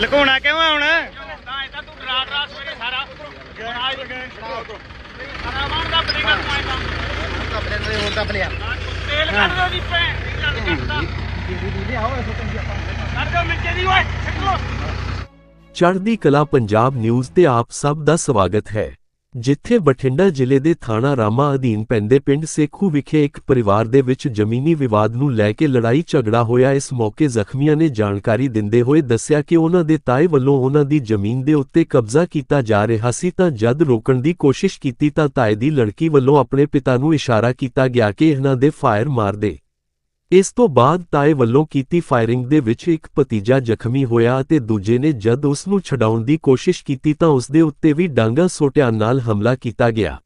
ਲੁਕਾਉਣਾ ਕਿਉਂ ਆ ਹੁਣ? ਤਾਂ ਇਹ ਤਾਂ ਤੂੰ ਡਰਾ ਡਰਾ ਸਵੇਰੇ ਸਾਰਾ ਬਣਾ ਹੀ ਸਾਰਾ ਬਣਦਾ ਪਲੇਗਾ ਤੂੰ ਆਏਗਾ ਆਪਣੇ ਨਾਲ ਹੁਣ ਤਾਂ ਪਲਿਆ ਤੇਲ ਕੱਢ ਦੋ ਦੀ ਭੈਣ ਦੀ ਗੱਲ ਕਰਦਾ ਕਰ ਦੋ ਮਿੰਟੇ ਦੀ ਓਏ ਸਿੱਖ ਲੋ ਚੜ੍ਹਦੀ ਕਲਾ ਪੰਜਾਬ ਨਿਊਜ਼ ਤੇ ਆਪ ਸਭ ਦਾ ਸਵਾਗਤ ਹੈ। ਜਿੱਥੇ ਬਠਿੰਡਾ ਜ਼ਿਲ੍ਹੇ ਦੇ ਥਾਣਾ ਰਾਮਾ ਅਧੀਨ ਪੈਂਦੇ ਪਿੰਡ ਸੇਖੂ ਵਿਖੇ ਇੱਕ ਪਰਿਵਾਰ ਦੇ ਵਿੱਚ ਜ਼ਮੀਨੀ ਵਿਵਾਦ ਨੂੰ ਲੈ ਕੇ ਲੜਾਈ ਝਗੜਾ ਹੋਇਆ। ਇਸ ਮੌਕੇ ਜ਼ਖਮੀਆਂ ਨੇ ਜਾਣਕਾਰੀ ਦਿੰਦੇ ਹੋਏ ਦੱਸਿਆ ਕਿ ਉਹਨਾਂ ਦੇ ਤਾਏ ਵੱਲੋਂ ਉਹਨਾਂ ਦੀ ਜ਼ਮੀਨ ਦੇ ਉੱਤੇ ਕਬਜ਼ਾ ਕੀਤਾ ਜਾ ਰਿਹਾ ਸੀ ਤਾਂ ਜਦ ਰੋਕਣ ਦੀ ਕੋਸ਼ਿਸ਼ ਕੀਤੀ ਤਾਂ ਤਾਏ ਦੀ ਲੜਕੀ ਵੱਲੋਂ ਆਪਣੇ ਪਿਤਾ ਨੂੰ ਇਸ਼ਾਰਾ ਕੀਤਾ ਗਿਆ ਕਿ ਇਹਨਾਂ ਦੇ ਫਾਇਰ ਮਾਰ ਦੇ। ਇਸ ਤੋਂ ਬਾਅਦ ਤਾਏ ਵੱਲੋਂ ਕੀਤੀ ਫਾਇਰਿੰਗ ਦੇ ਵਿੱਚ ਇੱਕ ਭਤੀਜਾ ਜ਼ਖਮੀ ਹੋਇਆ ਅਤੇ ਦੂਜੇ ਨੇ ਜਦ ਉਸ ਨੂੰ ਛਡਾਉਣ ਦੀ ਕੋਸ਼ਿਸ਼ ਕੀਤੀ ਤਾਂ ਉਸ ਦੇ ਉੱਤੇ ਵੀ ਡਾਂਗਾ ਸੋਟਿਆਂ ਨਾਲ ਹਮਲਾ ਕੀਤਾ ਗਿਆ।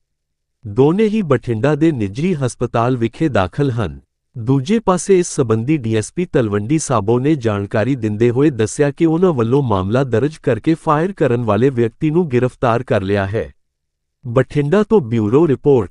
ਦੋਨੇ ਹੀ ਬਠਿੰਡਾ ਦੇ ਨਿੱਜੀ ਹਸਪਤਾਲ ਵਿਖੇ ਦਾਖਲ ਹਨ। ਦੂਜੇ ਪਾਸੇ ਇਸ ਸਬੰਧੀ ਡੀਐਸਪੀ ਤਲਵੰਡੀ ਸਾਬੋ ਨੇ ਜਾਣਕਾਰੀ ਦਿੰਦੇ ਹੋਏ ਦੱਸਿਆ ਕਿ ਉਹਨਾਂ ਵੱਲੋਂ ਮਾਮਲਾ ਦਰਜ ਕਰਕੇ ਫਾਇਰ ਕਰਨ ਵਾਲੇ ਵਿਅਕਤੀ ਨੂੰ ਗ੍ਰਿਫਤਾਰ ਕਰ ਲਿਆ ਹੈ। ਬਠਿੰਡਾ ਤੋਂ ਬਿਊਰੋ ਰਿਪੋਰਟ।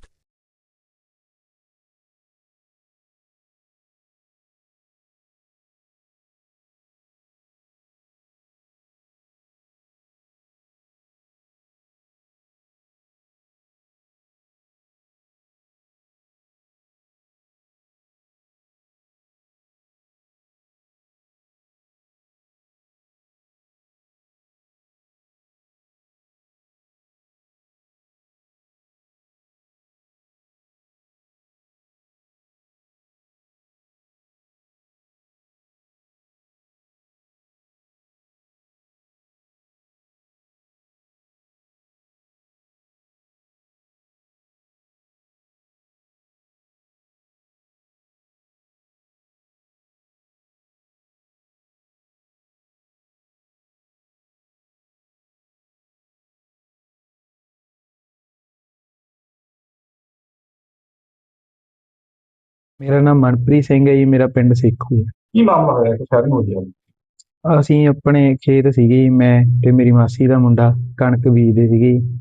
ਮੇਰਾ ਨਾਮ ਮਨਪ੍ਰੀਤ ਸਿੰਘ ਹੈ ਜੀ ਮੇਰਾ ਪਿੰਡ ਸੇਖੂ ਹੈ। ਕੀ ਮਾਮਲਾ ਹੋਇਆ? ਕਿ ਸ਼ਹਿਰ ਨੂੰ ਹੋ ਗਿਆ। ਅਸੀਂ ਆਪਣੇ ਖੇਤ ਸੀਗੇ ਜੀ, ਮੈਂ ਤੇ ਮੇਰੀ ਮਾਸੀ ਦਾ ਮੁੰਡਾ ਕਣਕ ਬੀਜਦੇ ਸੀਗੇ ਜੀ।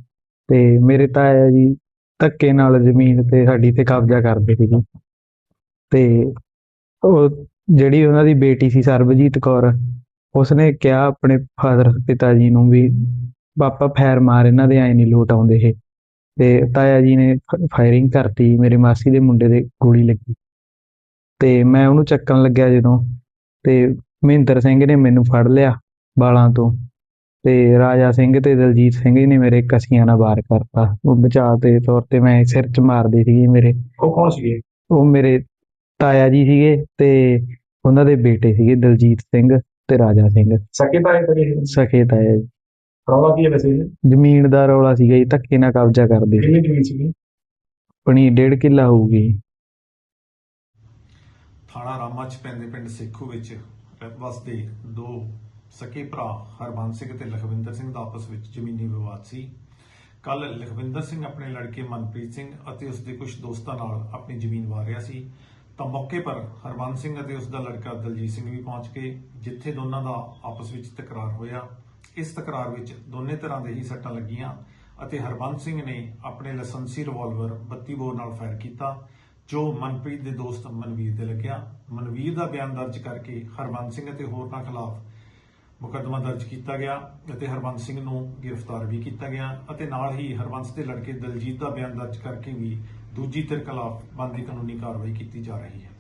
ਤੇ ਮੇਰੇ ਤਾਇਆ ਜੀ ਧੱਕੇ ਨਾਲ ਜ਼ਮੀਨ ਤੇ ਸਾਡੀ ਤੇ ਕਬਜ਼ਾ ਕਰਦੇ ਸੀਗੇ। ਤੇ ਉਹ ਜਿਹੜੀ ਉਹਨਾਂ ਦੀ ਬੇਟੀ ਸੀ ਸਰਬਜੀਤ ਕੌਰ ਉਸਨੇ ਕਿਹਾ ਆਪਣੇ ਫਾਦਰ ਪਿਤਾ ਜੀ ਨੂੰ ਵੀ ਪਾਪਾ ਫੈਰ ਮਾਰ ਇਹਨਾਂ ਦੇ ਐ ਨਹੀਂ ਲੋਟ ਆਉਂਦੇ ਇਹ। ਤੇ ਤਾਇਆ ਜੀ ਨੇ ਫਾਇਰਿੰਗ ਕਰਤੀ ਮੇਰੇ ਮਾਸੀ ਦੇ ਮੁੰਡੇ ਦੇ ਗੋਲੀ ਲੱਗੀ। ਤੇ ਮੈਂ ਉਹਨੂੰ ਚੱਕਣ ਲੱਗਿਆ ਜਦੋਂ ਤੇ ਮਹਿੰਦਰ ਸਿੰਘ ਨੇ ਮੈਨੂੰ ਫੜ ਲਿਆ ਬਾਲਾਂ ਤੋਂ ਤੇ ਰਾਜਾ ਸਿੰਘ ਤੇ ਦਲਜੀਤ ਸਿੰਘ ਨੇ ਮੇਰੇ ਕਸੀਆਂ ਨਾਲ ਵਾਰ ਕਰਤਾ। ਉਹ ਬਚਾਅ ਦੇ ਤੌਰ ਤੇ ਮੈਂ ਸਿਰ 'ਚ ਮਾਰਦੇ ਸੀਗੇ ਮੇਰੇ। ਉਹ ਕੌਣ ਸੀਗੇ? ਉਹ ਮੇਰੇ ਤਾਇਆ ਜੀ ਸੀਗੇ ਤੇ ਉਹਨਾਂ ਦੇ ਬੇਟੇ ਸੀਗੇ ਦਲਜੀਤ ਸਿੰਘ ਤੇ ਰਾਜਾ ਸਿੰਘ। ਸਕੇ ਤਾਏ ਕਰੇ ਸਖੇ ਤਾਇਆ ਜੀ ਰੌਲਾ ਕੀ ਹੈ ਵੈਸੇ? ਜ਼ਮੀਨ ਦਾ ਰੌਲਾ ਸੀਗਾ ਜੀ ਧੱਕੇ ਨਾਲ ਕਬਜ਼ਾ ਕਰਦੇ ਸੀ। ਕਿੰਨੀ ਜ਼ਮੀਨ ਸੀਗੀ? ਆਪਣੀ ਡੇਢ ਕਿੱਲਾ ਹੋਊਗੀ। ਥਾਣਾ ਰਾਮਾ ਚ ਪੈਂਦੇ ਪਿੰਡ ਸੇਖੂ ਵਿੱਚ ਵਸਦੇ ਦੋ ਸਕੇ ਭਰਾ, ਹਰਬੰਸ ਸਿੰਘ ਤੇ ਲਖਵਿੰਦਰ ਸਿੰਘ ਦਾ ਆਪਸ ਵਿੱਚ ਜ਼ਮੀਨੀ ਵਿਵਾਦ ਸੀ। ਕੱਲ ਲਖਵਿੰਦਰ ਸਿੰਘ ਆਪਣੇ ਲੜਕੇ ਮਨਪ੍ਰੀਤ ਸਿੰਘ ਅਤੇ ਉਸ ਦੇ ਕੁਝ ਦੋਸਤਾਂ ਨਾਲ ਆਪਣੀ ਜ਼ਮੀਨ ਵਾਰ ਰਿਹਾ ਸੀ। ਤਾਂ ਮੌਕੇ ਪਰ ਹਰਬੰਸ ਸਿੰਘ ਅਤੇ ਉਸ ਦਾ ਲੜਕਾ ਦਲਜੀਤ ਸਿੰਘ ਵੀ ਪਹੁੰਚ ਕੇ ਜਿੱਥੇ ਦੋਨਾਂ ਦਾ ਆਪਸ ਵਿੱਚ ਤਕਰਾਰ ਹੋਇਆ। ਇਸ ਤਕਰਾਰ ਵਿੱਚ ਦੋਨੇ ਤਰ੍ਹਾਂ ਦੇ ਹੀ ਸੱਟਾਂ ਲੱਗੀਆਂ ਅਤੇ ਹਰਬੰਸ ਸਿੰਘ ਨੇ ਆਪਣੇ ਲਾਇਸੈਂਸੀ ਰਿਵਾਲਵਰ 32 ਬੋਰ ਨਾਲ ਫਾਇਰ ਕੀਤਾ। ਜੋ ਮਨਪ੍ਰੀਤ ਦੇ ਦੋਸਤ ਮਨਵੀਰ ਦੇ ਲੱਗਿਆ। ਮਨਵੀਰ ਦਾ ਬਿਆਨ ਦਰਜ ਕਰਕੇ ਹਰਬੰਸ ਸਿੰਘ ਅਤੇ ਹੋਰਨਾਂ ਖਿਲਾਫ ਮੁਕੱਦਮਾ ਦਰਜ ਕੀਤਾ ਗਿਆ ਅਤੇ ਹਰਬੰਸ ਸਿੰਘ ਨੂੰ ਗ੍ਰਿਫਤਾਰ ਵੀ ਕੀਤਾ ਗਿਆ ਅਤੇ ਨਾਲ ਹੀ ਹਰਬੰਸ ਦੇ ਲੜਕੇ ਦਲਜੀਤ ਦਾ ਬਿਆਨ ਦਰਜ ਕਰਕੇ ਵੀ ਦੂਜੀ ਧਿਰ ਖਿਲਾਫ ਬਣਦੀ ਕਾਨੂੰਨੀ ਕਾਰਵਾਈ ਕੀਤੀ ਜਾ ਰਹੀ ਹੈ।